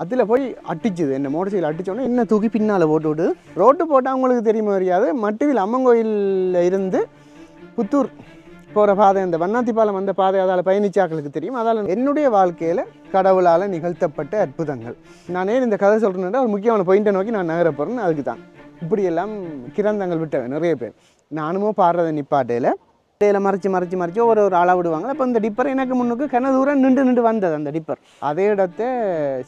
அதில் போய் அடிச்சுது. என்ன மோட்டர் சைக்கிள் அடித்தோடனே என்ன தூக்கி பின்னால் போட்டு விட்டு ரோட்டு போட்டால் அவங்களுக்கு தெரியுமா தெரியாது. மட்டுவில் அம்மன் கோயிலில் இருந்து புத்தூர் போகிற பாதை இந்த வண்ணாத்தி பாலம் வந்த பாதை அதால் பயணிச்சாக்களுக்கு தெரியும். அதால் என்னுடைய வாழ்க்கையில் கடவுளால் நிகழ்த்தப்பட்ட அற்புதங்கள். நான் ஏன் இந்த கதை சொல்கிறேன்னா ஒரு முக்கியமான பாயிண்ட்டை நோக்கி நான் நகர போகிறேன்னு அதுக்கு தான் இப்படியெல்லாம் கிரந்தங்கள் விட்டவன் நிறைய பேர். நானுமோ பாடுறதை நிப்பாட்டையில் இடையில மறைச்சு மறைச்சு மறைச்சு ஒரு ஒரு அளவு விடுவாங்க அப்போ இந்த டிப்பர் எனக்கு முன்னுக்கு கன தூரம் நின்று நின்று வந்தது அந்த டிப்பர் அதே இடத்த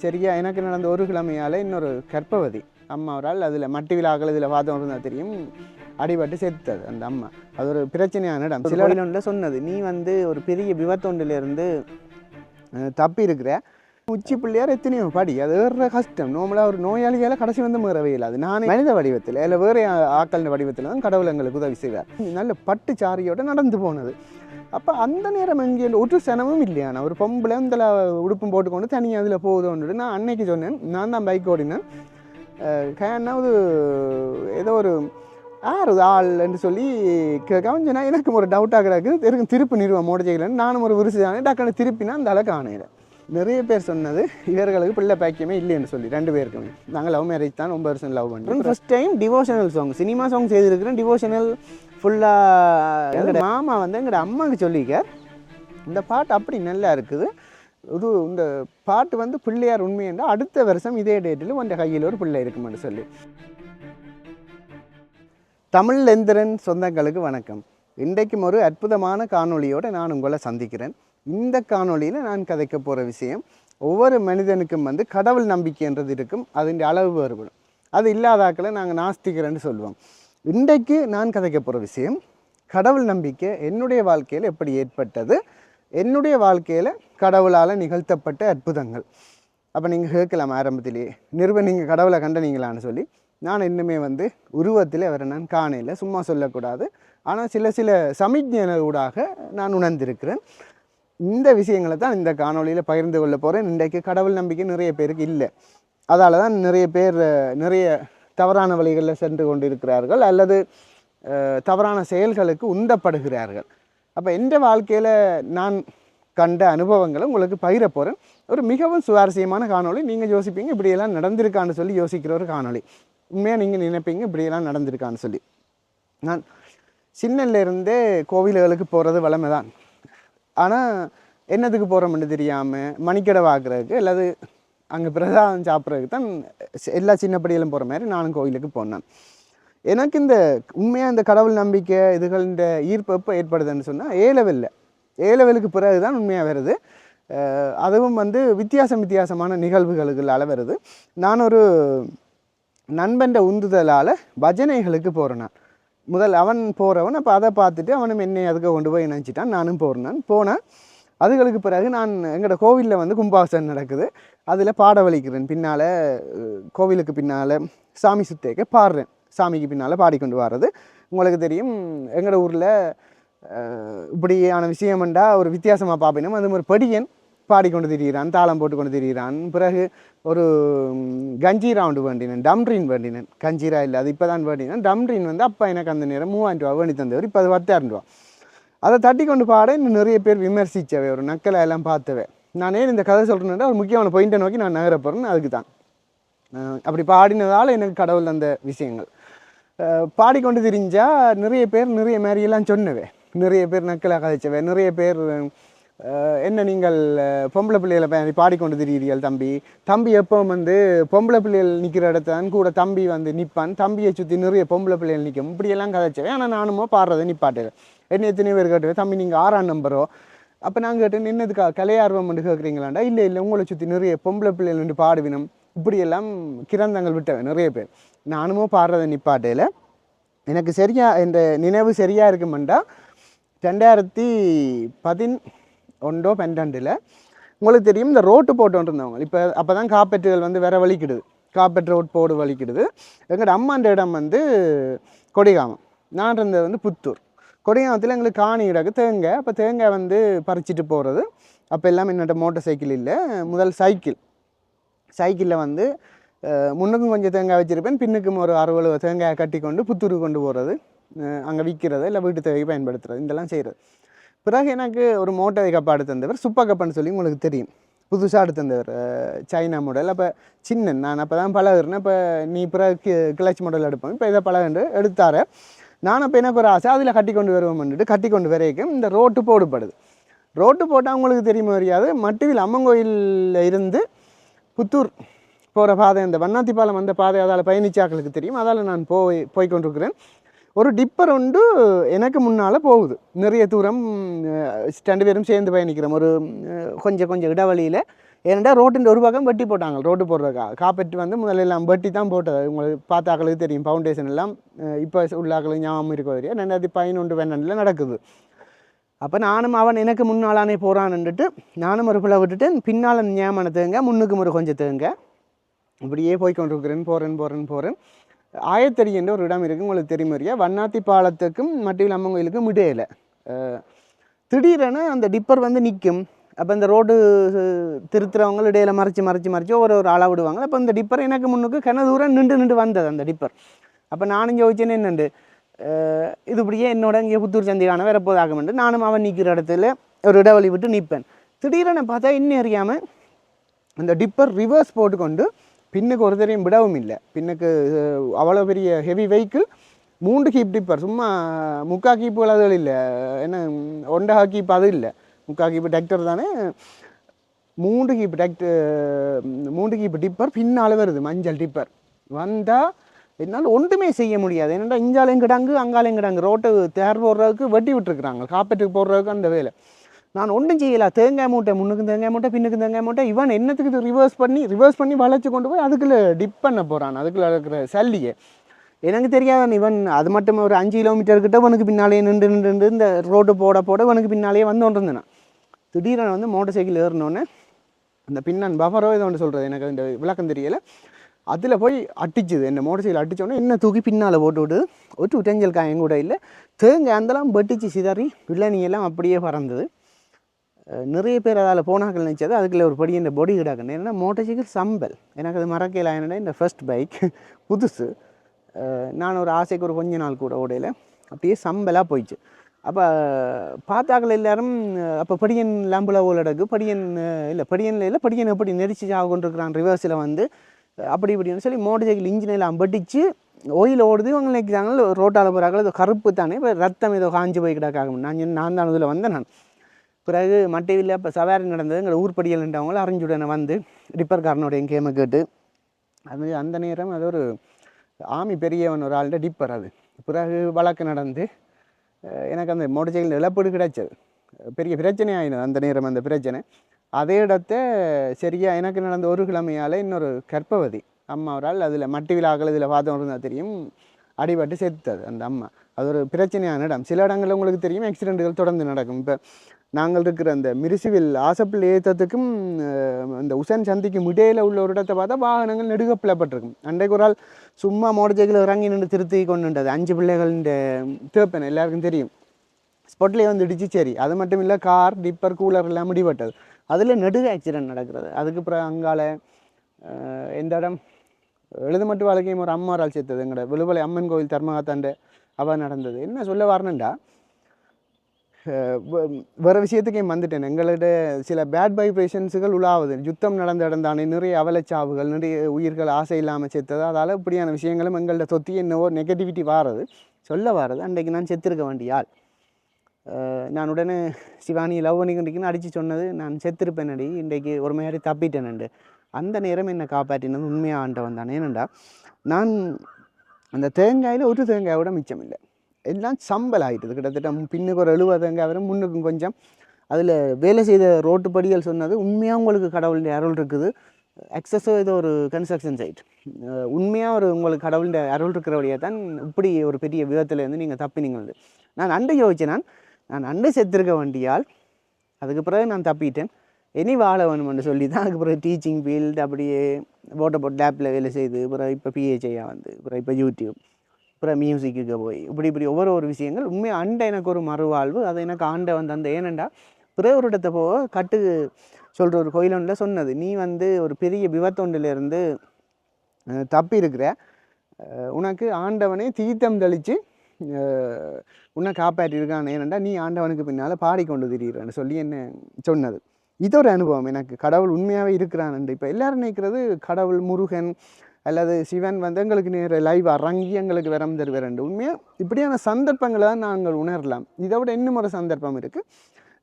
சரியா எனக்கு நடந்த ஒரு கிழமையால் இன்னொரு கர்ப்பவதி அம்மா ஒரு ஆள் அதில் மட்டி விழாக்கள் இதில் பார்த்தோம் இருந்தால் தெரியும் அடிபட்டு செத்தது அந்த அம்மா. அது ஒரு பிரச்சனையான இடம். சில சொன்னது நீ வந்து ஒரு பெரிய விபத்தொண்டிலிருந்து தப்பி இருக்கிற உச்சி பிள்ளையார் எத்தனையோ படி. அது வேற கஷ்டம் நார்மலாக ஒரு நோயாளியால் கடைசி வந்து மீறவே இல்லாது நானே மனித வடிவத்தில் இல்லை வேறு ஆக்களின் வடிவத்தில் தான் கடவுள் எங்களுக்கு உதவி செய்வார் நல்ல பட்டு சாரியோட நடந்து போனது அப்போ அந்த நேரம் எங்கே ஒரு சனமும் இல்லையாண்ணா ஒரு பொம்பளை இந்த உடுப்பும் போட்டுக்கொண்டு தனியாக அதில் போகுதோன்னு நான் அன்னைக்கு சொன்னேன் நான் தான் பைக் ஓடினேன் கேன்னாவது ஏதோ ஒரு யார் ஆள் என்று சொல்லி கவனிச்சனா எனக்கு ஒரு டவுட்டாக கிடக்குது திருப்பி நிறுவன் மோட செய்யலன்னு நானும் ஒரு விருசு தானே டக்குனு திருப்பினா அந்த அளவுக்கு ஆணையிட நிறைய பேர் சொன்னது இவர்களுக்கு பிள்ளை பாக்கியமே இல்லைன்னு சொல்லி ரெண்டு பேருக்குமே. நாங்கள் லவ் மேரேஜ் தான் ரொம்ப வருஷம் லவ் பண்ணுறோம் first time devotional song cinema song செய்திருக்கிறேன் டிவோஷனல் ஃபுல்லாக எங்களோட மாமா வந்து எங்களோட அம்மாவுக்கு சொல்லிக்க இந்த பாட்டு அப்படி நல்லா இருக்குது. இது இந்த பாட்டு வந்து பிள்ளையார் உண்மை என்றால் அடுத்த வருஷம் இதே டேட்டில் உன் கையில் ஒரு பிள்ளை இருக்குமென்று சொல்லி. தமிழ் எந்திரன் சொந்தங்களுக்கு வணக்கம். இன்றைக்கும் ஒரு அற்புதமான காணொளியோடு நான் உங்களை சந்திக்கிறேன். இந்த காணொளியில் நான் கதைக்க போகிற விஷயம் ஒவ்வொரு மனிதனுக்கும் வந்து கடவுள் நம்பிக்கைன்றது இருக்கும் அதன் அளவு வேறுபடும். அது இல்லாதாக்களை நாங்கள் நாஸ்திகரன்னு சொல்லுவோம். இன்றைக்கு நான் கதைக்க போகிற விஷயம் கடவுள் நம்பிக்கை என்னுடைய வாழ்க்கையில் எப்படி ஏற்பட்டது? என்னுடைய வாழ்க்கையில் கடவுளால் நிகழ்த்தப்பட்ட அற்புதங்கள். அப்போ நீங்கள் கேட்கலாம் ஆரம்பத்திலேயே நிறுவ நீங்கள் கடவுளை கண்டனீங்களான்னு சொல்லி. நான் இன்னுமே வந்து உருவத்தில் அவரை நான் காணையில் சும்மா சொல்லக்கூடாது. ஆனால் சில சில சமிக்ஞைகள் ஊடாக நான் உணர்ந்திருக்கிறேன். இந்த விஷயங்களை தான் இந்த காணொளியில் பகிர்ந்து கொள்ள போகிறேன் இன்றைக்கு கடவுள் நம்பிக்கை நிறைய பேருக்கு இல்லை. அதால் தான் நிறைய பேர் நிறைய தவறான வழிகளில் சென்று கொண்டிருக்கிறார்கள் அல்லது தவறான செயல்களுக்கு உந்தப்படுகிறார்கள். அப்போ எந்த வாழ்க்கையில் நான் கண்ட அனுபவங்களை உங்களுக்கு பகிர போகிறேன் ஒரு மிகவும் சுவாரஸ்யமான காணொளி. நீங்கள் யோசிப்பீங்க இப்படியெல்லாம் நடந்திருக்கான்னு சொல்லி யோசிக்கிற ஒரு காணொளி. உண்மையாக நீங்கள் நினைப்பீங்க இப்படியெல்லாம் நடந்திருக்கான்னு சொல்லி. நான் சின்னல்ல இருந்தே கோவில்களுக்கு போகிறது வளமை தான் ஆனால் என்னத்துக்கு போகிறோம்னு தெரியாமல் மணிக்கடை பார்க்குறதுக்கு அல்லது அங்கே பிரசாதம் சாப்பிட்றதுக்கு தான் எல்லா சின்னப்படியிலும் போகிற மாதிரி நானும் கோயிலுக்கு போனேன். எனக்கு இந்த உண்மையாக இந்த கடவுள் நம்பிக்கை இதுகள் இந்த ஈர்ப்பு எப்போ ஏற்படுதுன்னு சொன்னால் ஏ லெவலில் ஏ லெவலுக்கு பிறகு தான் உண்மையாக வருது. அதுவும் வந்து வித்தியாசம் வித்தியாசமான நிகழ்வுகளுக்குள்ளால வருது. நான் ஒரு நண்பன்ற உந்துதலால் பஜனைகளுக்கு போகிறேன் நான். முதல் அவன் போகிறவன் அப்போ அதை பார்த்துட்டு அவனும் என்னை அதுக்கு கொண்டு போய் நினச்சிட்டான் நானும் போகிறேன் போனேன். அதுகளுக்கு பிறகு நான் எங்களோட கோவிலில் வந்து கும்பாசன் நடக்குது. அதில் பாட வலிக்கிறேன். பின்னால் கோவிலுக்கு பின்னால் சாமி சுத்தேக்க பாடுறேன். சாமிக்கு பின்னால் பாடிக்கொண்டு வர்றது. உங்களுக்கு தெரியும் எங்களோட ஊரில் இப்படியான விஷயம்ண்டா ஒரு வித்தியாசமாக பார்ப்பினோம் அது ஒரு படியன். பாடிக்கொண்டு திரிகிறான் தாளம் போட்டு கொண்டு திரிகிறான் பிறகு ஒரு ம், கஞ்சீரா ஒன்று வேண்டினேன் டம்ட்ரின் வேண்டினேன். கஞ்சீரா இல்லை அது இப்போ தான் வேண்டினேன் டம்ட்ரின் வந்து அப்பா எனக்கு அந்த நேரம் மூவாயிரம் ரூபா வேண்டி தந்தவர் இப்போ அது பத்தாயிரம் ரூபா அதை தட்டி கொண்டு பாட இன்னும் நிறைய பேர் விமர்சித்தவை ஒரு நக்கலை எல்லாம் பார்த்தவை. நான் ஏன் இந்த கதை சொல்கிறேன்னா ஒரு முக்கியமான பாயிண்ட்டை நோக்கி நான் நகர போகிறேன்னு அதுக்கு தான் அப்படி பாடினதால் எனக்கு கடவுள் அந்த விஷயங்கள். பாடிக்கொண்டு திரிஞ்சால் நிறைய பேர் நிறைய மாதிரியெல்லாம் சொன்னவே. நிறைய பேர் நக்கலாக கதைச்சவை. நிறைய பேர் என்ன நீங்கள் பொம்பளை பிள்ளைகளை பாடிக்கொண்டு திரிகிறீர்கள் தம்பி. தம்பி எப்போ வந்து பொம்பளை பிள்ளைகள் நிற்கிற இடத்தான் கூட தம்பி வந்து நிற்பான் தம்பியை சுற்றி நிறைய பொம்பளை பிள்ளைகள் நிற்கும் இப்படியெல்லாம் கதைச்சேன் ஆனால் நானுமோ பாடுறதை நிப்பாட்டு என்ன எத்தனை பேர் கேட்டுவேன் தம்பி நீங்கள் ஆறாம் நம்பரோ? அப்போ நான் கேட்டேன் என்னதுக்கா கலையார்வம் என்று கேட்குறீங்களாண்டா? இல்லை இல்லை உங்களை சுற்றி நிறைய பொம்பளை பிள்ளைகள் நின்று பாடுவினும். இப்படியெல்லாம் கிரந்தங்கள் விட்டவன் நிறைய பேர். நானுமோ பாடுறதை நிப்பாட்டையில் எனக்கு சரியா இந்த நினைவு சரியாக இருக்குமெண்டா ரெண்டாயிரத்தி பதின் ஒன்றோ பன்னெண்டில் உங்களுக்கு தெரியும் இந்த ரோட்டு போட்டு இருந்தவங்க. இப்போ அப்போ தான் காப்பெட்டுகள் வந்து வேற வலிக்கிடுது காப்பெட் ரோட் போடு வலிக்கிடுது எங்களோட அம்மான்ற இடம் வந்து கொடிகாமம். நான் இருந்தது வந்து புத்தூர். கொடிகாமத்தில் எங்களுக்கு காணி இடக்கு தேங்காய் அப்போ தேங்காய் வந்து பறிச்சிட்டு போகிறது அப்போ எல்லாம் என்னோட மோட்டார் சைக்கிள் இல்லை. முதல் சைக்கிள். சைக்கிளில் வந்து முன்னுக்கும் கொஞ்சம் தேங்காய் வச்சுருப்பேன். பின்னுக்கும் ஒரு அறுபது தேங்காயை கட்டி கொண்டு புத்தூருக்கு கொண்டு போகிறது அங்கே விற்கிறது இல்லை வீட்டு தேவைக்கு பயன்படுத்துறது. இதெல்லாம் செய்கிறது பிறகு எனக்கு ஒரு மோட்டரை கப்பாடு தந்தவர் சுப்பா கப்புன்னு சொல்லி உங்களுக்கு தெரியும். புதுசாக எடுத்திருந்தவர் சைனா மாடல் அப்போ சின்ன நான் அப்போ தான் பழகுறேன். இப்போ நீ பிறகு கிளச் மாடல் எடுப்போம். இப்போ இதை பழகுண்டு எடுத்தார. நான் அப்போ எனக்கு ஒரு ஆசை அதில் கட்டி கொண்டு வருவோம்னுட்டு கட்டி கொண்டு வரைக்கும் இந்த ரோட்டு போடுபடுது. ரோட்டு போட்டால் உங்களுக்கு தெரியுமா தெரியாது. மட்டுவில் அம்மங்கோயிலில் இருந்து புத்தூர் போகிற பாதை இந்த வண்ணாத்தி பாலம் வந்த பாதை அதால் பயணிச்சாக்களுக்கு தெரியும். அதால் நான் போய் போய் கொண்டிருக்கிறேன். ஒரு டிப்பர் உண்டு எனக்கு முன்னால் போகுது. நிறைய தூரம் ரெண்டு பேரும் சேர்ந்து பயணிக்கிறோம். ஒரு கொஞ்சம் கொஞ்சம் இடைவெளியில். ஏன்னா ரோட்டின் ஒரு பக்கம் வெட்டி போட்டாங்க. ரோட்டு போடுறக்கா காப்பெட்டு வந்து முதல்ல எல்லாம் வெட்டி தான் போட்டது. உங்களுக்கு பார்த்தாக்களுக்கு தெரியும். ஃபவுண்டேஷன் எல்லாம் இப்போ உள்ளாக்களும் ஞாபகம் இருக்கோ தெரியும் ரெண்டாயிரத்தி பதினொன்று பன்னெண்டில் நடக்குது. அப்போ நானும் அவன் எனக்கு முன்னாலானே போகிறான்னுட்டு நானும் ஒரு பிள்ளை விட்டுட்டு பின்னால் ஞாபகம் தேங்க முன்னுக்கு ஒரு கொஞ்சம் தேங்க. இப்படியே போய் கொண்டிருக்கிறேன் போகிறேன் போகிறேன் போகிறேன் ஆயத்தடி என்ற ஒரு இடம் இருக்குது உங்களுக்கு தெரியும் அறியா வண்ணாத்தி பாலத்துக்கும் மட்டியில் அம்மன் கோயிலுக்கும் இடையில திடீரென அந்த டிப்பர் வந்து நிற்கும் அப்போ இந்த ரோடு திருத்துறவங்க இடையில மறைச்சு மறைச்சு மறைச்சு ஒரு ஒரு ஆளாக விடுவாங்க. அப்போ இந்த டிப்பர் எனக்கு முன்னுக்கு கன தூரம் நின்று நின்று வந்தது அந்த டிப்பர். அப்போ நானும் யோசிச்சேன்னு என்னண்டு? இது இப்படியே என்னோட இங்கே புத்தூர் சந்தையான வரப்போதாகமெண்டு நானும் அவன் நிற்கிற இடத்துல ஒரு இடவழி விட்டு நிற்பேன் திடீரென பார்த்தா இன்னும் அறியாமல் அந்த டிப்பர் ரிவர்ஸ் போட்டுக்கொண்டு பின்னுக்கு ஒரு தரையும் விடவும் இல்லை. பின்னுக்கு அவ்வளோ பெரிய ஹெவி வெஹிக்கிள் மூன்று கீப் டிப்பர் சும்மா முக்கா கீப்புகள் அதுகள் இல்லை. என்ன ஒண்டா கீப் அது இல்லை. முக்கா கீப்பு டிராக்டர் தானே. மூன்று கீப் டிராக்டர் மூன்று கீப்பு டிப்பர் பின்னால் வருது மஞ்சள் டிப்பர் வந்தால் என்னால் ஒன்றுமே செய்ய முடியாது. ஏன்னா இஞ்சாலையும் கிடாங்கு அங்காலையும் கிடாங்கு. ரோட்டு தேர் போடுறதுக்கு வெட்டி விட்டுருக்குறாங்க. காப்பீட்டுக்கு போடுறதுக்கு அந்த வேலை. நான் ஒன்றும் செய்யலை. தேங்காய் மூட்டை முன்னுக்கு தேங்காய் மூட்டை பின்னுக்கு தேங்காய் மூட்டை. இவன் என்னத்துக்கு இது ரிவர்ஸ் பண்ணி ரிவர்ஸ் பண்ணி வளைச்சு கொண்டு போய் அதுக்குள்ளே டிப் பண்ண போகிறான் அதுக்குள்ள இருக்கிற சல்லியை. எனக்கு தெரியாத இவன் அது மட்டும் ஒரு அஞ்சு கிலோமீட்டர் கிட்ட உனக்கு பின்னாலேயே நின்று நின்று நின்று இந்த ரோடு போட போட உனக்கு பின்னாலேயே வந்து கொண்டிருந்தேன். திடீரென வந்து மோட்டர் சைக்கிள் ஏறினோடனே அந்த பின்னான் பஃபரோ இதை ஒன்று சொல்கிறது எனக்கு இந்த விளக்கம் தெரியலை. அதில் போய் அடிச்சுது. என்ன மோட்டர் சைக்கிள் அடித்தோடனே என்ன தூக்கி பின்னால் போட்டு விட்டு ஒரு உட்டஞ்சல் காயம் கூட இல்லை. தேங்காய் அந்தலாம் வெட்டிச்சு சிதறி பிள்ளை எல்லாம் அப்படியே பறந்தது. நிறைய பேர் அதில் போனாக்கள் நினச்சது. அதுக்குள்ள ஒரு படி இந்த பொடி கிடாக்கணும் ஏன்னா மோட்டர் சைக்கிள் சம்பல். எனக்கு அது மறக்கையில் என்னென்னா இந்த ஃபர்ஸ்ட் பைக் புதுசு. நான் ஒரு ஆசைக்கு ஒரு கொஞ்ச நாள் கூட ஓடையில் அப்படியே சம்பலாக போயிடுச்சு அப்போ பார்த்தாக்கள் எல்லாரும் அப்போ படியன் லாம்புல ஓலடக்கு படியன் இல்லை படியனில் இல்லை படியன் எப்படி நெரிச்சு சாக கொண்டிருக்கிறான் ரிவர்ஸில் வந்து அப்படி இப்படின்னு சொல்லி மோட்டர் சைக்கிள் இன்ஜின் எல்லாம் பட்டிச்சு ஓயில் ஓடுது இவங்க நினைக்கிறாங்க ரோட்டால் போகிறாங்களோ கருப்பு தானே இப்போ ரத்தம் ஏதோ காஞ்சு போய் கிடக்காக நான் நான் தான் அதில் வந்தேன் நான். பிறகு மட்டையில் இப்போ சவாரி நடந்தது எங்களை ஊர்படியல்ன்றவங்கள அறிஞ்சுடனே வந்து டிப்பர்காரனுடைய கேமை கேட்டு அது அந்த நேரம் அது ஒரு ஆமி பெரியவன் ஒரு ஆள்கிட்ட டிப்பர் அது. பிறகு வழக்கு நடந்து எனக்கு அந்த மோட்டர் சைக்கிள் இழப்பீடு கிடைச்சது. பெரிய பிரச்சனை ஆயினது அந்த நேரம் அந்த பிரச்சனை. அதே இடத்த சரியாக எனக்கு நடந்த ஒரு கிழமையால் இன்னொரு கர்ப்பவதி அம்மா ஒரு ஆள் அதில் மட்டி விழாக்கள் இதில் பார்த்தோம் இருந்தால் தெரியும் அடிபட்டு செத்தது அந்த அம்மா. அது ஒரு பிரச்சனையான இடம். சில இடங்களில் உங்களுக்கு தெரியும் ஆக்சிடெண்ட்டுகள் தொடர்ந்து நடக்கும். இப்போ நாங்கள் இருக்கிற அந்த மிரிசிவில் ஆசப்பில் ஏற்றத்துக்கும் இந்த உசன் சந்திக்கும் இடையில உள்ள ஒரு இடத்தை பார்த்தா வாகனங்கள் நெடுகப்பிலப்பட்டிருக்கும் அன்றைக்கு ஒரு ஆள் சும்மா மோட்டர் இறங்கி நின்று திருத்தி கொண்டுன்றது அஞ்சு பிள்ளைகளின் தேப்பன் எல்லாருக்கும் தெரியும். ஸ்பாட்லேயே வந்து இடிச்சு சரி. அது மட்டும் இல்லை கார் டிப்பர் கூலர் எல்லாம் முடிபட்டது. அதில் நெடுக ஆக்சிடென்ட் நடக்கிறது. அதுக்கு அப்புறம் அங்கால எந்த இடம்? எழுதுமட்டு வாழ்க்கையும் ஒரு அம்மா ஆள் சேர்த்தது எங்களோட விழுவலை அம்மன் கோவில் தர்மகாத்தாண்ட அவள் நடந்தது. என்ன சொல்ல வரணுண்டா வேற விஷயத்துக்கே வந்துட்டேன். எங்களோட சில பேட் வைப்ரேஷன்ஸுகள் உலாவுது. யுத்தம் நடந்த இடந்தானே நிறைய அவலச்சாவுகள் நிறைய உயிர்கள் ஆசை இல்லாமல் செத்தது. அதால் இப்படியான விஷயங்களும் எங்கள்கிட்ட சொத்தி என்னவோ நெகட்டிவிட்டி வாரது. சொல்ல வாரது. அன்றைக்கு நான் செத்திருக்க வேண்டிய ஆள். நான் உடனே சிவானி லவ் பண்ணிக்கிட்டு அடித்து சொன்னது நான் செத்திருப்பேன் அடி இன்றைக்கு ஒரு மாதிரி தப்பிட்டேனண்டு அந்த நேரம் என்னை காப்பாற்றினது உண்மையாக ஆண்டவன் தான் ஏனண்டா நான் அந்த தேங்காயில் ஒரு தேங்காய் மிச்சம் இல்லை. எல்லாம் சம்பல் ஆகிட்டது கிட்டத்தட்ட பின்னுக்கு ஒரு எழுபதுங்க வரும் முன்னுக்கும் கொஞ்சம். அதில் வேலை செய்த ரோட்டு படிகள் சொன்னது உண்மையாக உங்களுக்கு கடவுளுடைய அருள் இருக்குது. எக்ஸஸோ இது ஒரு கன்ஸ்ட்ரக்ஷன் சைட் உண்மையாக ஒரு உங்களுக்கு கடவுளுடைய அருள் இருக்கிற வழியாக தான் இப்படி ஒரு பெரிய விதத்துலேருந்து நீங்கள் தப்பினீங்க நான் அண்டை யோசிச்சேன் நான். நான் அண்டை செத்திருக்க வேண்டியால் அதுக்கு பிறகு நான் தப்பிட்டேன். இனி வாழ வேணும்னு சொல்லி தான் அதுக்கு பிறகு டீச்சிங் ஃபீல்டு அப்படியே போட்டோ போட் லேப்பில் வேலை செய்து பிறகு இப்போ பிஹெச்ஐயாக வந்து பிறகு இப்போ யூடியூப் அப்புறம் மியூசிக்கு போய். இப்படி இப்படி ஒவ்வொரு ஒரு விஷயங்கள். உண்மையாக அண்டை எனக்கு ஒரு மறுவாழ்வு. அது எனக்கு ஆண்டவன் அந்த ஏனண்டா பிறகு இடத்த போக கட்டு சொல்கிற ஒரு கோயில் ஒன்றில் சொன்னது. நீ வந்து ஒரு பெரிய விபத்தொண்டிலிருந்து தப்பி இருக்கிற உனக்கு ஆண்டவனே தீர்த்தம் தெளித்து உன்னை காப்பாற்றிருக்கான் ஏனண்டா நீ ஆண்டவனுக்கு பின்னால் பாடிக்கொண்டு திரியிறான்னு சொல்லி என்ன சொன்னது. இது ஒரு அனுபவம். எனக்கு கடவுள் உண்மையாகவே இருக்கிறான் இப்போ எல்லோரும் நினைக்கிறது கடவுள் முருகன் அல்லது சிவன் வந்து எங்களுக்கு நேர லைவ் இறங்கி எங்களுக்கு வரம் தருவார் உண்மையாக இப்படியான சந்தர்ப்பங்களை தான் நாங்கள் உணரலாம். இதை விட இன்னும் ஒரு சந்தர்ப்பம் இருக்குது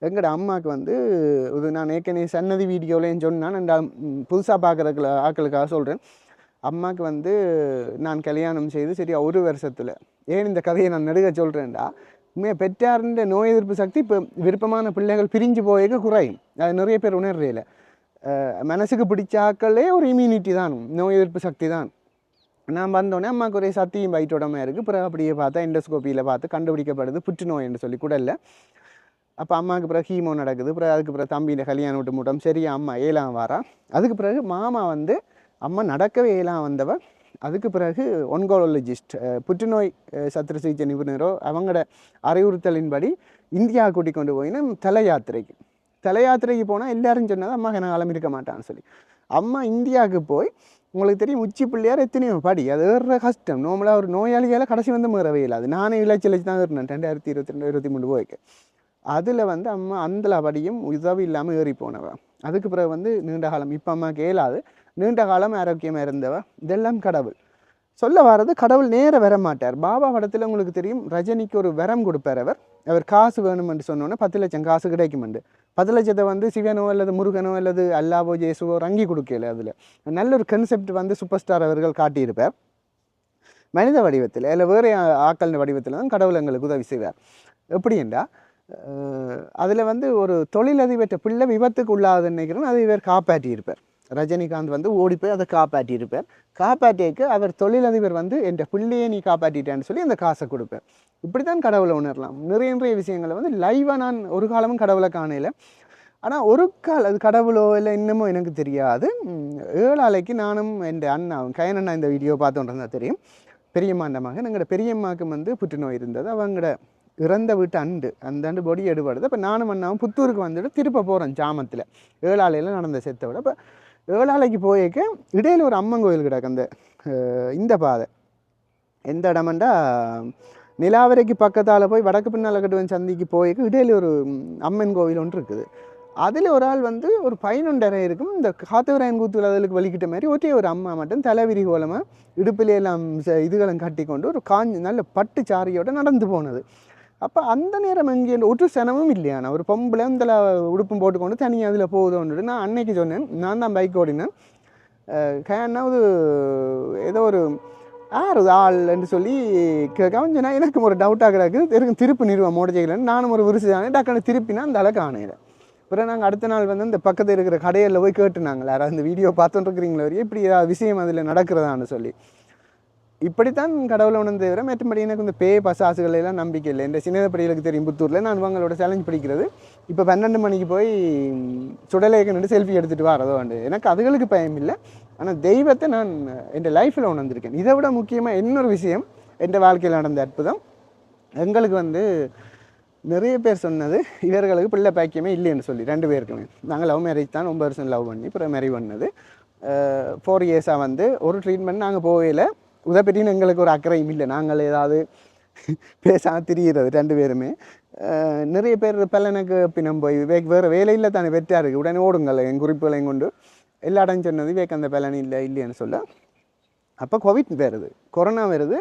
எங்களோட அம்மாவுக்கு வந்து இது நான் ஏற்கனவே சன்னதி வீடியோவிலையும் சொன்னான். நான் புதுசாக பார்க்குறதுக்கு ஆக்களுக்காக சொல்கிறேன் அம்மாவுக்கு வந்து நான் கல்யாணம் செய்து சரியா ஒரு வருஷத்தில் ஏன் இந்த கதையை நான் நெடுக சொல்கிறேன்டா உண்மையாக பெற்றார்ன்ற நோய் எதிர்ப்பு சக்தி இப்போ விருப்பமான பிள்ளைகள் பிரிஞ்சு போயிருக்க குறையும். அது நிறைய பேர் உணர்றையில் மனசுக்கு பிடிச்ச ஆக்களே ஒரு இம்யூனிட்டி தான். நோய் எதிர்ப்பு சக்தி தான். நான் வந்தோடனே அம்மாவுக்கு ஒரே சத்தியும் வயிற்று உடம்பா இருக்குது பிறகு அப்படியே பார்த்தா எண்டோஸ்கோப்பியில் பார்த்து கண்டுபிடிக்கப்படுது. புற்றுநோய் என்று சொல்லி கூட இல்லை. அப்போ அம்மாவுக்கு பிறகு ஹீமோ நடக்குது. பிறகு அதுக்கு பிறகு தம்பியில் கல்யாணம் விட்டு மூட்டம். சரி அம்மா ஏழாம் வாரா. அதுக்கு பிறகு மாமா வந்து அம்மா நடக்கவே ஏழாம் வந்தவ அதுக்கு பிறகு ஒன்கோலஜிஸ்ட் புற்றுநோய் சத்திர சிகிச்சை நிபுணரோ அவங்களோட அறிவுறுத்தலின்படி இந்தியா கூட்டிக் கொண்டு போயினா தலை யாத்திரைக்கு தல யாத்திரைக்கு போனால் எல்லாரும் சொன்னால் அம்மா கனகாலம் இருக்க மாட்டான்னு சொல்லி. அம்மா இந்தியாவுக்கு போய் உங்களுக்கு தெரியும் உச்சி பிள்ளையார் எத்தனையோ படி. அது ஏறுற கஷ்டம். நார்மலாக ஒரு நோயாளியால் கடைசி வந்து மீறவே இல்லாது நானே நானே இழைச்சி தான் ஏறினேன். ரெண்டாயிரத்தி இருபத்தி ரெண்டு இருபத்தி மூணு போய்க்கு. அதில் வந்து அம்மா அந்த படியும் உதவி இல்லாமல் ஏறி போனவன் அதுக்கு பிறகு வந்து நீண்ட காலம் இப்போ அம்மா கேளாது. நீண்ட காலம் ஆரோக்கியமாக இருந்தவ. இதெல்லாம் கடவுள். சொல்ல வர்றது கடவுள் நேர வர மாட்டார் பாபா படத்தில் உங்களுக்கு தெரியும் ரஜினிக்கு ஒரு வரம் கொடுப்பார் அவர். அவர் காசு வேணுமென்று சொன்னோன்னே பத்து லட்சம் காசு கிடைக்குமெண்டு பத்து லட்சத்தை வந்து சிவனோ அல்லது முருகனோ அல்லது அல்லாவோ ஜேசுவோ ரங்கி கொடுக்கல அதில். நல்ல ஒரு கன்செப்ட் வந்து சூப்பர் ஸ்டார் அவர்கள் காட்டியிருப்பார். மனித வடிவத்தில் இல்லை வேறு ஆக்கள் வடிவத்தில் தான் கடவுள் எங்களுக்கு உதவி செய்வார். எப்படி என்றால் அதில் வந்து ஒரு தொழிலதிபற்ற பிள்ளை விபத்துக்கு உள்ளாது நினைக்கிறேன் அதை இவர் காப்பாற்றியிருப்பார். ரஜினிகாந்த் வந்து ஓடி போய் அதை காப்பாற்றியிருப்பார். காப்பாற்றியக்கு அவர் தொழிலதிபர் வந்து என் பிள்ளையை நீ காப்பாற்றிட்டேன்னு சொல்லி அந்த காசை கொடுப்பேன் இப்படித்தான் கடவுளை உணரலாம். நிறைய நிறைய விஷயங்களை வந்து லைவாக நான் ஒரு காலமும் கடவுளை காணையில் ஆனால் ஒரு கால் அது கடவுளோ இல்லை இன்னமும் எனக்கு தெரியாது. ஏழாலைக்கு நானும் என் அண்ணாவும் கயனண்ணா இந்த வீடியோ பார்த்தோன்னு இருந்தால் தெரியும் பெரியம்மாண்ட மகன் எங்களோட பெரியம்மாவுக்கு வந்து புற்றுநோய் இருந்தது. அவங்களோட இறந்த வீட்டு அண்டு அந்த அண்டு பொடி எடுபடுது. அப்போ நானும் அண்ணாவும் புத்தூருக்கு வந்துட்டு திருப்ப போகிறோம் ஜாமத்தில். ஏழாலையில் நடந்த செத்தை விட. அப்போ ஏழாலைக்கு போயிருக்க இடையில ஒரு அம்மன் கோயில் கிடக்கு அந்த இந்த பாதை. எந்த இடமெண்டா நிலாவரைக்கு பக்கத்தால் போய் வடக்கு பின்னால் கட்டுவன் சந்திக்கு போய் இடையில ஒரு அம்மன் கோவில் ஒன்று இருக்குது. அதில் ஒரு ஆள் வந்து ஒரு பதினொன்றரை இருக்கும். இந்த காத்தவராயன் கூத்து விழாதலுக்கு வலிக்கிட்ட மாதிரி ஒரே ஒரு அம்மா மட்டும் தலைவிரி கோலமாக இடுப்பிலே எல்லாம் இதுகளும் கட்டி கொண்டு ஒரு காஞ்சி நல்ல பட்டு சாரியோடு நடந்து போனது. அப்போ அந்த நேரம் எங்கே ஒரு சனமும் நான் ஒரு பொம்பளை இந்த உடுப்பும் போட்டுக்கொண்டு தனியாக அதில் போகுதோன்னு நான் அன்னைக்கு சொன்னேன். நான் தான் பைக் ஓடினேன். கேன்னா ஒரு ஏதோ ஒரு யார் இது ஆள் என்று சொல்லி கவனிச்சனா எனக்கு ஒரு டவுட்டாக கிடக்குது. இருக்கும் திருப்பி நிறுவன் மோடஜைகள்னு நானும் ஒரு விரிசு தானே டக்குனு திருப்பினா அந்த அளவுக்கு ஆணையில. அப்புறம் நாங்கள் அடுத்த நாள் வந்து இந்த பக்கத்தில் இருக்கிற கடையில் போய் கேட்டுனாங்களே யாராவது அந்த வீடியோ பார்த்துட்டுருக்கிறீங்களா வரையும் இப்படி ஏதாவது விஷயம் அதில் நடக்கிறதான்னு சொல்லி. இப்படித்தான் கடவுளை உணர்ந்து தவிர மற்றபடி எனக்கு இந்த பேய் பசாசுகள் எல்லாம் நம்பிக்கை இல்லை. இந்த சின்னதப்படிகளுக்கு தெரியும் புத்தூரில் நான் இவங்களோட சேலஞ்ச் படிக்கிறது. இப்போ பன்னெண்டு மணிக்கு போய் சுடலேக்கு செல்ஃபி எடுத்துகிட்டு வரதோ உண்டு. எனக்கு அதுகளுக்கு பயம் இல்லை. ஆனால் தெய்வத்தை நான் என் லைஃப்பில் உணர்ந்திருக்கேன். இதை விட முக்கியமாக இன்னொரு விஷயம் என் வாழ்க்கையில் நடந்த அற்புதம். எங்களுக்கு வந்து நிறைய பேர் சொன்னது இவர்களுக்கு பிள்ளை பாக்கியமே இல்லைன்னு சொல்லி ரெண்டு பேருக்குமே. நாங்கள் லவ் மேரேஜ் தான் ரொம்ப வருஷம் லவ் பண்ணி அப்புறம் மேரி பண்ணது. ஃபோர் இயர்ஸாக வந்து ஒரு ட்ரீட்மெண்ட் நாங்கள் போகல இதை பற்றின எங்களுக்கு ஒரு அக்கறையும் இல்லை. நாங்கள் ஏதாவது பேசாமல் திரிகிறது ரெண்டு பேருமே. நிறைய பேர் பல்லனுக்கு பின்னம் போய் வே வேறு வேலையில் தானே வெட்டாருக்கு உடனே ஓடுங்கள் என் குறிப்புகளையும் கொண்டு. எல்லா இடம் சொன்னது வேக்கு அந்த பலன் இல்லை இல்லைன்னு சொல்ல. அப்போ கோவிட் வருது. கொரோனா வருது.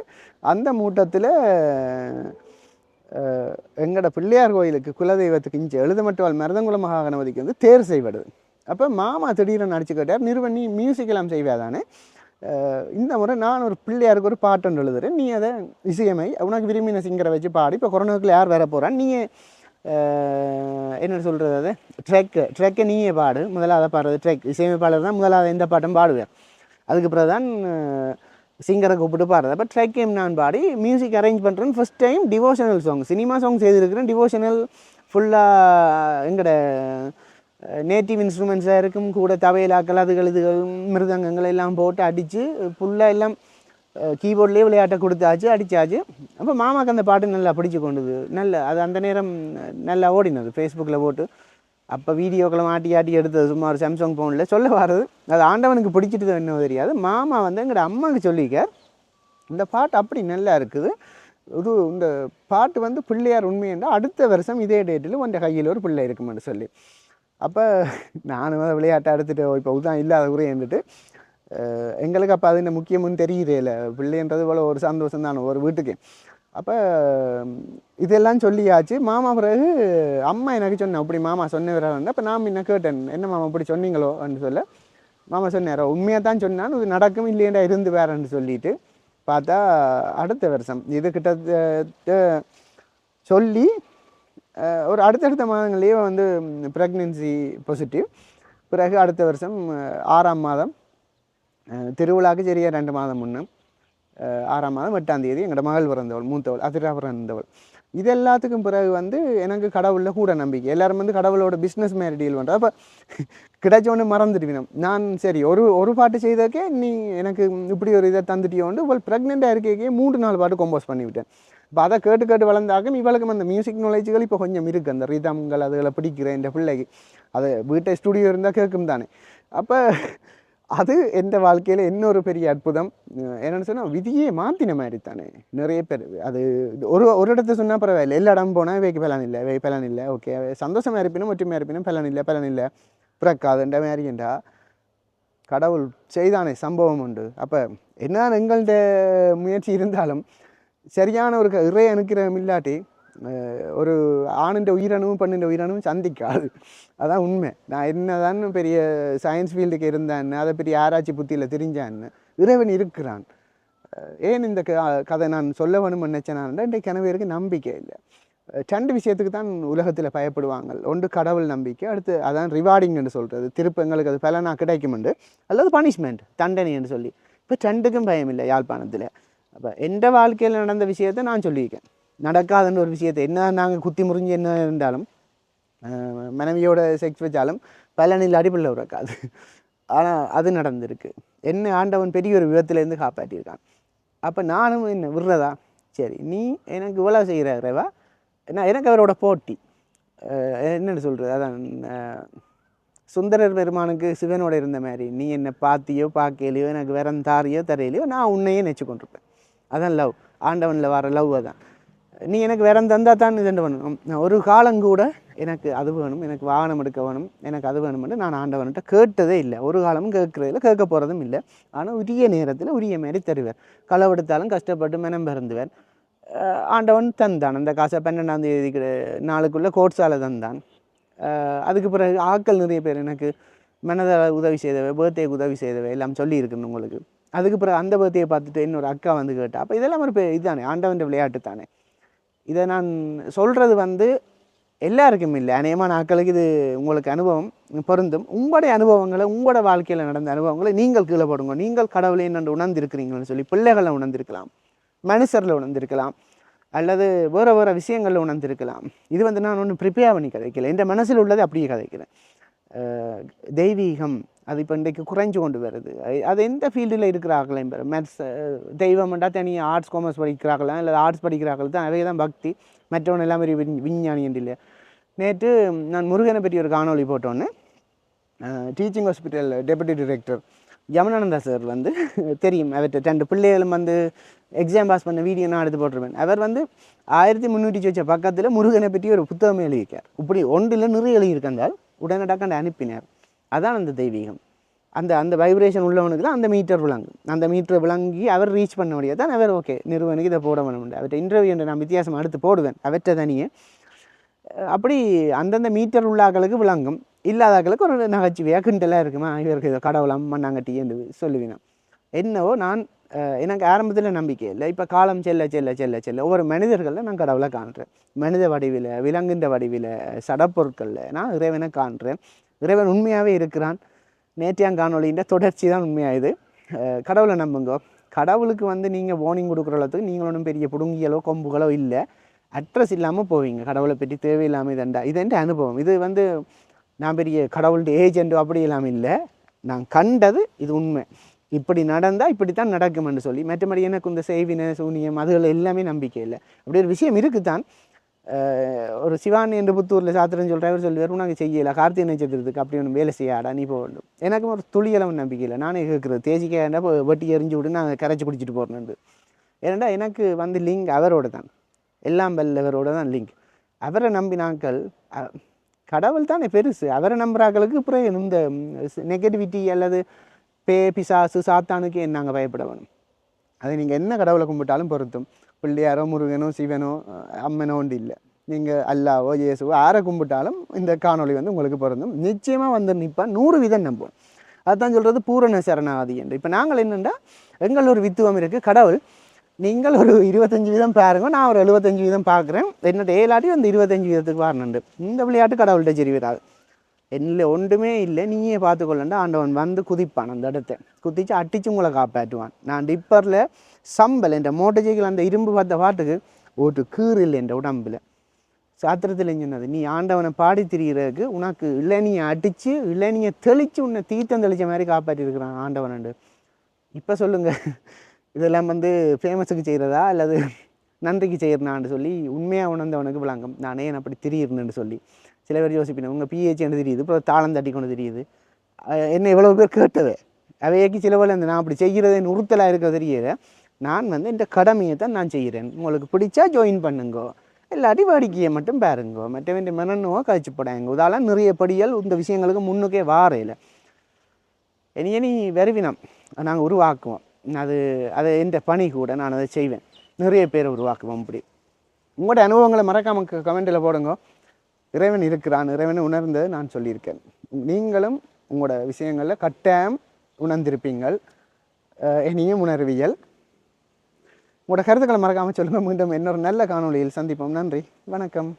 அந்த மூட்டத்தில் எங்களோட பிள்ளையார் கோயிலுக்கு குலதெய்வத்துக்கு இஞ்சி எழுதமட்டுவாள் மருதங்குளம் மகாகணபதிக்கு வந்து தேர் செய்வது. அப்போ மாமா திடீர்னு நடிச்சு கேட்டார் நிறுவனி மியூசிக் எல்லாம் செய்வாதானே? இந்த முறை நான் ஒரு பிள்ளையாருக்கு ஒரு பாட்டு ஒன்று எழுதுறேன். நீ அதை இசையமை உனக்கு விரும்பின சிங்கரை வச்சு பாடி. இப்போ கொரோனாவுக்குள்ள யார் வேற போகிறான் நீயே என்ன சொல்கிறது அது? ட்ரெக்கு ட்ரெக்கை நீயே பாடு. முதலாவது பாடுறது ட்ரெக் இசையமைப்பாளர் தான் முதலாவது எந்த பாட்டும் பாடுவேன். அதுக்கு பிறகு தான் சிங்கரை கூப்பிட்டு பாடுறது. அப்போ ட்ரெக்கையும் நான் பாடி மியூசிக் அரேஞ்ச் பண்ணுறேன் first time devotional song cinema song செய்திருக்கிறேன். டிவோஷனல் ஃபுல்லாக எங்களோட நேட்டிவ் இன்ஸ்ட்ருமெண்ட்ஸாக இருக்கும். கூட தவையிலாக்கள் அதுகள் இதுகள் மிருதங்கங்கள் எல்லாம் போட்டு அடித்து ஃபுல்லாக எல்லாம் கீபோர்ட்லேயே விளையாட்டை கொடுத்தாச்சு அடித்தாச்சு அப்போ மாமாவுக்கு அந்த பாட்டு நல்லா பிடிச்சி கொண்டுது நல்ல அது அந்த நேரம் நல்லா ஓடினது ஃபேஸ்புக்கில் போட்டு. அப்போ வீடியோக்களை மாட்டி ஆட்டி எடுத்தது சும்மா ஒரு சாம்சங் ஃபோனில் சொல்ல வர்றது அது ஆண்டவனுக்கு பிடிச்சிட்டு என்ன தெரியாது. மாமா வந்து எங்களோட அம்மாவுக்கு சொல்லிக்கார் இந்த பாட்டு அப்படி நல்லா இருக்குது. ஒரு இந்த பாட்டு வந்து பிள்ளையார் உண்மையென்றா அடுத்த வருஷம் இதே டேட்டில் உன் கையில் ஒரு பிள்ளை இருக்குமென்னு சொல்லி. அப்போ நானும் அதை விளையாட்டை எடுத்துகிட்டு இப்போ தான் இல்லாத இருந்துட்டு எங்களுக்கு அப்போ அது என்ன முக்கியமுன்னு தெரியுதே இல்லை. பிள்ளைன்றது போல் ஒரு சந்தோஷம் தான் ஒரு வீட்டுக்கு. அப்போ இதெல்லாம் சொல்லியாச்சு. மாமா பிறகு அம்மா எனக்கு சொன்னேன் அப்படி மாமா சொன்னவராக அப்போ நான் என்ன கேட்டேன் என்ன மாமா இப்படி சொன்னீங்களோ? அப்படின்னு சொல்ல மாமா சொன்னார் உண்மையாக தான் சொன்னான் இது நடக்கும் இல்லையண்டா இருந்து வேறன்னு சொல்லிட்டு. பார்த்தா அடுத்த வருஷம் இது கிட்ட சொல்லி ஒரு அடுத்தடுத்த மாதங்கள்லேயே வந்து ப்ரெக்னென்சி பாசிட்டிவ் பிறகு அடுத்த வருஷம் ஆறாம் மாதம் திருவிழாக்கு சரியாக ரெண்டு மாதம் முன்னும் ஆறாம் மாதம் எட்டாம் தேதி எங்களோட மகள் பிறந்தவள் மூத்தவள் அதிரா பிறந்தவள். இது எல்லாத்துக்கும் பிறகு வந்து எனக்கு கடவுளில் கூட நம்பிக்கை. எல்லாரும் வந்து கடவுளோட பிஸ்னஸ் மாதிரி டீல் பண்ணுறா அப்போ கிடைச்சோன்னு மறந்துடுவினோம். நான் சரி ஒரு ஒரு பாட்டு செய்தக்கே நீ எனக்கு இப்படி ஒரு இதை தந்துட்டியோண்டு இவள் ப்ரெக்னெண்ட்டாக இருக்கே மூன்று நாலு பாட்டு கம்போஸ் பண்ணிவிட்டேன். இப்போ அதை கேட்டு கேட்டு வளர்ந்தாக்கும் இவளுக்கும் அந்த மியூசிக் நாலேஜுகள் இப்போ கொஞ்சம் இருக்குது அந்த ரிதம்கள் அதுகளை பிடிக்கிறேன் இந்த பிள்ளைக்கு. அது வீட்டை ஸ்டுடியோ இருந்தால் கேட்கும் தானே. அப்போ அது எந்த வாழ்க்கையில் இன்னொரு பெரிய அற்புதம்? என்னென்னு சொன்னால் விதியே மாற்றின மாதிரி தானே நிறைய பேர் அது ஒரு ஒரு இடத்த சொன்னால் பரவாயில்லை. எல்லா இடம் போனால் இவைக்கு பலன் இல்லை வே பலன் இல்லை ஓகே. சந்தோஷமாக இருப்பினும் ஒற்றுமையாக இருப்பினும் பலன் இல்லை பலன் இல்லை. பிறக்காதுன்ற மாதிரிண்டா கடவுள் செய்தானே சம்பவம் உண்டு. அப்போ என்ன எங்கள்கிட்ட முயற்சி இருந்தாலும் சரியான ஒரு க- இறை அனுக்கிரகம் இல்லாட்டி ஒரு ஆணுன்ற உயிரணுவும் பெண்ணின் உயிரணுவும் சந்திக்காது. அதான் உண்மை. நான் என்னதான் பெரிய சயின்ஸ் ஃபீல்டுக்கு இருந்தான்னு அதை பெரிய ஆராய்ச்சி புத்தியில் தெரிஞ்சான்னு இறைவன் இருக்கிறான். ஏன் இந்த கதை நான் சொல்ல வேணும் நினைச்சேனான்டா இன்றைக்கு கனவேருக்கு நம்பிக்கை இல்லை. ரெண்டு விஷயத்துக்கு தான் உலகத்தில் பயப்படுவாங்க. ஒன்று கடவுள் நம்பிக்கை அடுத்து அதான் ரிவார்டிங்னு சொல்கிறது திருப்ப எங்களுக்கு அது பலனாக கிடைக்குமெண்டு அல்லது பனிஷ்மெண்ட் தண்டனைன்னு சொல்லி. இப்போ ரெண்டுக்கும் பயம் இல்லை யாழ்ப்பாணத்தில். அப்போ எந்த வாழ்க்கையில் நடந்த விஷயத்தை நான் சொல்லியிருக்கேன். நடக்காதுன்ற ஒரு விஷயத்தை என்ன நாங்கள் குத்தி முறிஞ்சு என்ன இருந்தாலும் மனைவியோட செக்ஸ் வச்சாலும் பலனில் அடிப்படையில் உறக்காது. ஆனால் அது நடந்திருக்கு. என்ன ஆண்டவன் பெரிய ஒரு விபத்துலேருந்து காப்பாற்றியிருக்கான். அப்போ நானும் என்ன விடுறதா? சரி நீ எனக்கு இவ்வளோ செய்கிறவா நான் எனக்கு அவரோட போட்டி. என்னென்னு என்னன்னு சொல்கிறது அதான் சுந்தரர் பெருமானுக்கு சிவனோட இருந்த மாதிரி நீ என்னை பார்த்தியோ பார்க்கலையோ எனக்கு வேற தாரியோ தரையிலையோ நான் உன்னையே நினச்சி கொண்டிருப்பேன். அதான் லவ் ஆண்டவனில் வர லவ் அதான். நீ எனக்கு வேற தந்தா தான் இது பண்ணணும் ஒரு காலம் கூட எனக்கு அது வேணும் எனக்கு வாகனம் எடுக்க வேணும் எனக்கு அது வேணும்னு நான் ஆண்டவன்கிட்ட கேட்டதே இல்லை. ஒரு காலமும் கேட்குறதில்ல கேட்க போகிறதும் இல்லை. ஆனால் உரிய நேரத்தில் உரிய மாரி தருவேன் களவெடுத்தாலும் கஷ்டப்பட்டு மெனம் பிறந்துவார் ஆண்டவன் தந்தான். அந்த காசை பன்னெண்டாம் தேதி நாளுக்குள்ளே கோட்ஸால் தந்தான். அதுக்கு பிறகு ஆட்கள் நிறைய பேர் எனக்கு மனத உதவி செய்தவை பேர்த்டேக்கு உதவி செய்தவை எல்லாம் சொல்லியிருக்குன்னு உங்களுக்கு. அதுக்கு பிறகு அந்த பேர்த்டே பார்த்துட்டு இன்னொரு அக்கா வந்து கேட்டா அப்போ இதெல்லாம் ஒரு இதுதானே ஆண்டவன் விளையாட்டு தானே. இதை நான் சொல்கிறது வந்து எல்லாருக்கும் இல்லை. அநேகமான நாட்களுக்கு இது உங்களுக்கு அனுபவம் பொருந்தும். உங்களுடைய அனுபவங்களை உங்களோட வாழ்க்கையில் நடந்த அனுபவங்களை நீங்கள் கீழே போடுங்க. நீங்கள் கடவுளை என்னென்று உணர்ந்திருக்கிறீங்கன்னு சொல்லி பிள்ளைகளை உணர்ந்திருக்கலாம். மனுஷரில் உணர்ந்திருக்கலாம். அல்லது வேறு வேறு விஷயங்களில் உணர்ந்திருக்கலாம். இது வந்து நான் ஒன்றும் ப்ரிப்பேர் பண்ணி கதைக்கல. என் மனசில் உள்ளதை அப்படியே கதைக்கிறேன். தெய்வீகம் அது இப்போ இன்றைக்கு குறைஞ்சு கொண்டு வருது. அது- எந்த ஃபீல்டில் இருக்கிறார்களே பேர் மேத்ஸ் தெய்வம்ண்டா தனியாக ஆர்ட்ஸ் காமர்ஸ் படிக்கிறார்களா? இல்லை ஆர்ட்ஸ் படிக்கிறார்கள் தான்? அவை தான் பக்தி. மற்றவன் எல்லாம் பெரிய விஞ் விஞ்ஞானி என்று இல்லை நேற்று நான் முருகனை பற்றி ஒரு காணொளி போட்டோன்னே teaching hospital deputy director Yamanananda sir வந்து தெரியும். அவர்கிட்ட ரெண்டு பிள்ளைகளும் வந்து எக்ஸாம் பாஸ் பண்ண வீடியோ நான் எடுத்து போட்டிருப்பேன். அவர் வந்து ஆயிரத்தி முந்நூற்றி வச்ச பக்கத்தில் முருகனை பற்றி ஒரு புத்தகம் எழுதியிருக்கார். இப்படி ஒன்றில் நிறைய எழுதியிருக்கந்தால் உடனடியாக அனுப்பினார். அதான் அந்த தெய்வீகம். அந்த அந்த வைப்ரேஷன் உள்ளவனுக்கு தான் அந்த மீட்டர் விளங்கும். அந்த மீட்டர் விளங்கி அவர் ரீச் பண்ண முடியாது தான் அவர் ஓகே நிறுவனுக்கு இதை போட வேணும் அவர்கிட்ட இன்டர்வியூ நான் வித்தியாசம் அடுத்து போடுவேன். அவற்றை தனியே. அப்படி அந்தந்த மீட்டர் உள்ளாக்களுக்கு விளங்கும். இல்லாதாக்களுக்கு ஒரு நகைச்சுவையாக கிண்டலாக இருக்குமா? இவருக்கு இதை கடவுளம் மண்ணாங்கட்டி என்று சொல்லுவேன். என்னவோ நான் எனக்கு ஆரம்பத்தில் நம்பிக்கை இல்லை. இப்போ காலம் செல்ல செல்ல செல்ல செல்ல ஒவ்வொரு மனிதர்களில் நான் கடவுளை காண்றேன். மனித வடிவில் விலங்குன்ற வடிவில் சடப்பொருட்களில் நான் இறைவனை காண்றேன். இறைவன் உண்மையாகவே இருக்கிறான். நேற்றியான் காணொலின்ற தொடர்ச்சி தான் உண்மையாகுது கடவுளை நம்புங்க. கடவுளுக்கு வந்து நீங்கள் வார்னிங் கொடுக்குற அளவுக்கு நீங்கள் ஒன்றும் பெரிய புடுங்கியலோ கொம்புகளோ இல்லை. அட்ரஸ் இல்லாமல் போவீங்க. கடவுளை பற்றி தேவையில்லாமல் இதண்டா. இது என்ற அனுபவம். இது வந்து நான் பெரிய கடவுள்கிட்ட ஏஜென்ட் அப்படி இல்லாமல் இல்லை. நான் கண்டது இது உண்மை. இப்படி நடந்தால் இப்படி தான் நடக்கும்னு சொல்லி மற்றபடி எனக்கு இந்த செய்வினை சூனியம் அதுகள் எல்லாமே நம்பிக்கை இல்லை. அப்படி ஒரு விஷயம் இருக்குது தான் ஒரு சிவானி என்று புத்தூரில் சாத்திரம் சொல்கிறவர் சொல்லுவார் நாங்கள் செய்யலை கார்த்திகை நட்சத்திரத்துக்கு அப்படி ஒன்று வேலை செய்யாடா நீ போக வேண்டும். எனக்கு ஒரு துளியளவு நம்பிக்கை இல்லை நானே கேட்குறது தேசிக்காண்டா வெட்டி எரிஞ்சு விட்டு நாங்கள் கரைச்சி குடிச்சிட்டு போகிறேன்னு ஏன்னா எனக்கு வந்து லிங்க் அவரோட தான். எல்லாம் வல்லவரோட தான் லிங்க். அவரை நம்பினாக்கள் கடவுள் தானே பெருசு. அவரை நம்புறாக்களுக்கு அப்புறம் இந்த நெகட்டிவிட்டி அல்லது பே பிசாசு சாத்தானுக்கு நாங்கள் பயப்பட வேணும்? அதை நீங்கள் என்ன கடவுளை கும்பிட்டாலும் பொருத்தும் பிள்ளையாரோ முருகனோ சிவனோ அம்மனோ ஒன்று இல்லை. நீங்கள் அல்லாவோ இயேசுவோ யாரை கும்பிட்டாலும் இந்த காணொளி வந்து உங்களுக்கு பிறந்தும் நிச்சயமாக வந்து நிற்பான் நூறு வீதம் நம்புவோம் அதுதான் சொல்கிறது பூரண சரணாதி என்று. இப்போ நாங்கள் என்னென்னா எங்கள் ஒரு வித்துவம் இருக்குது கடவுள் நீங்கள் ஒரு இருபத்தஞ்சு வீதம் பாருங்க நான் ஒரு எழுபத்தஞ்சு வீதம் பார்க்குறேன். என்னோட ஏழாட்டி அந்த இருபத்தஞ்சு வீதத்துக்கு வரணுண்டு. இந்த விளையாட்டு கடவுள்கிட்ட சரி என்ன ஒன்றுமே இல்லை. நீயே பார்த்துக்கொள்ளண்டா. ஆண்டவன் வந்து குதிப்பான் அந்த இடத்த. குதித்து அடித்து உங்களை காப்பாற்றுவான். நான் டிப்பரில் சம்பல் என்ற மோட்டர் அந்த இரும்பு பார்த்த பாட்டுக்கு ஓட்டு கீறு இல்லை என்ற உடம்புல. சாத்திரத்தில் சொன்னது நீ ஆண்டவனை பாடி திரிகிறதுக்கு உனக்கு இளநியை அடித்து இளநியை தெளித்து உன்னை தீர்த்தம் தெளித்த மாதிரி காப்பாற்றிருக்கிறான் ஆண்டவனண்டு இப்போ சொல்லுங்கள் இதெல்லாம் வந்து ஃபேமஸுக்கு செய்கிறதா அல்லது நன்றிக்கு செய்கிறனான்னு சொல்லி உண்மையாக உணர்ந்தவனுக்கு விளங்கும். நானே ஏன் அப்படி திரியிறேன்னு சொல்லி. சில பேர் யோசிப்பினேன் உங்கள் பிஹெச் என்று தெரியுது? இப்போ தாளம் தட்டி கொண்டு தெரியுது. என்ன இவ்வளோ பேர் கேட்டது. அவையாக்கி சில வேளை இந்த நான் அப்படி செய்கிறதே உறுத்தலாக இருக்க தெரியல. நான் வந்து இந்த கடமையை தான் நான் செய்கிறேன். உங்களுக்கு பிடிச்சா ஜாயின் பண்ணுங்கோ. இல்லாட்டி வேடிக்கையை மட்டும் பாருங்கோ. மற்றவன் மனநோவை கழிச்சு போடாங்க. உதாரணம் நிறைய படிகள் இந்த விஷயங்களுக்கு முன்னுக்கே வாரையில் இனி இனி வருவினம். நாங்கள் உருவாக்குவோம். அது அது எந்த பணி கூட நான் அதை செய்வேன். நிறைய பேரை உருவாக்குவோம் இப்படி. உங்களோட அனுபவங்களை மறக்காம கமெண்டில் போடுங்க. இறைவன் இருக்கிறான். இறைவனை உணர்ந்தது நான் சொல்லியிருக்கேன். நீங்களும் உங்களோட விஷயங்களில் கட்டாயம் உணர்ந்திருப்பீங்கள். இனியும் உணர்வியல். உங்களோட கருத்துக்களை மறக்காமல் சொல்லுங்கள் மீண்டும் இன்னொரு நல்ல காணொளியில் சந்திப்போம். நன்றி. வணக்கம்.